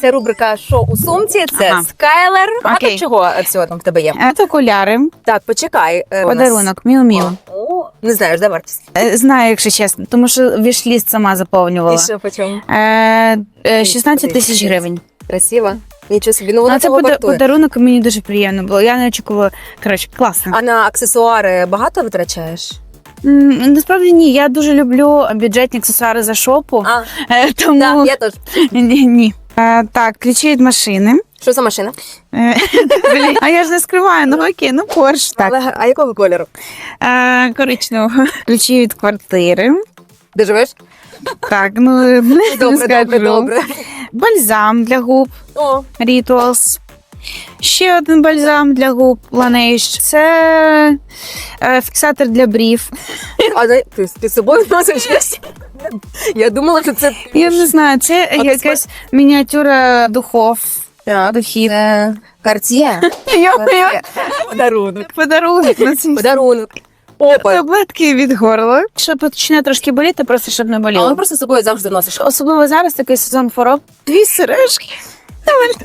Це рубрика Що у сумці? Це Ага. скайлер. А Окей. тут чого всього там в тебе є? Це окуляри, Так, почекай. е, у нас- подарунок, міу-міу. О, не знаю, де вартість. Е, Знаю, якщо чесно, тому що вішліст сама заповнювала. І що по чому? Е, е, 16 тисяч гривень. Красиво. Нічого собі. Ну, вона Ну, це пода- вартує. подарунок мені дуже приємно було. Я не очікувала. Коротше, класно. А на аксесуари багато витрачаєш? М, Насправді ні, я дуже люблю бюджетні аксесуари за шопу. А, Е, Тому так, я теж. ні. ні. Е, так, ключі від машини. Що за машина? Е, блін, а я ж не скриваю, ну окей, ну Порш. Так. Але, а якого кольору? Е, коричневого. Ключі від квартири. Де живеш? Так, ну не Добре, скажу. добре, добре. Бальзам для губ. О, Rituals. Ще один бальзам для губ Laneige. Це е, фіксатор для брів. а де- ти, ти з собою носиш щось? Я думала, що це Я не знаю, це А ти якась мініатюра духов. Так, Духів. Це Карт'є. Я Подарунок. подарунок на Подарунок. Опа. таблетки від горла. Що почне трошки боліти, просто щоб не А боліло. він просто з собою завжди носиш. Особливо зараз такий сезон хвороб. Дві сережки.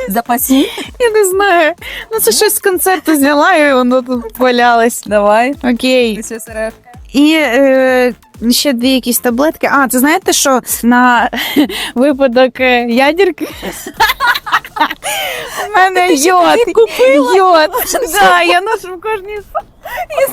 Запасні. Я не знаю. Ну це щось з концерту зняла і воно тут валялось. Давай. Окей. Це сережка. І е, ще дві якісь таблетки. А, це знаєте, що на випадок е, ядерки у мене йод. Йод. Да, я ношу в кожній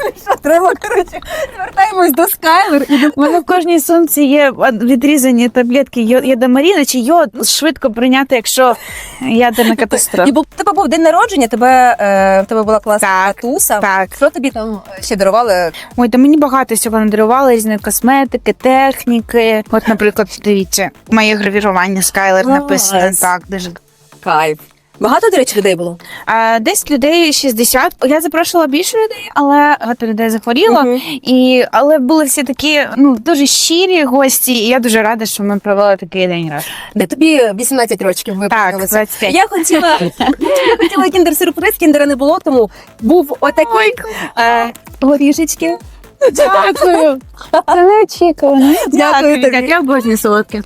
сумці. Що треба, коротше, звертаємось до Скайлер і до У мене в кожній сумці є відрізані таблетки єдамаріна чи йод швидко прийняти, якщо ядерна катастрофа. І був тебе був день народження, тебе е, в тебе була класна Так, туса. Так. Що тобі там ще дарували? Ой, та мені багато всього надарували різної косметики, техніки. От, наприклад, дивіться, моє гравірування Скайлер написано. Так, дуже Кайф. Багато, до речі, людей було. А, десь людей 60. Я запрошувала більше людей, але багато людей захворіло. Мгм. І, але були всі такі ну, дуже щирі гості, і я дуже рада, що ми провели такий день раз. Де тобі 18 років Так, виповнилося. 25. Я хотіла, я хотіла кіндер-сюрприз, кіндера не було, тому був отакий е, горішечки. Дякую. Це неочікувано. Дякую тобі. Я обожнюю солодке.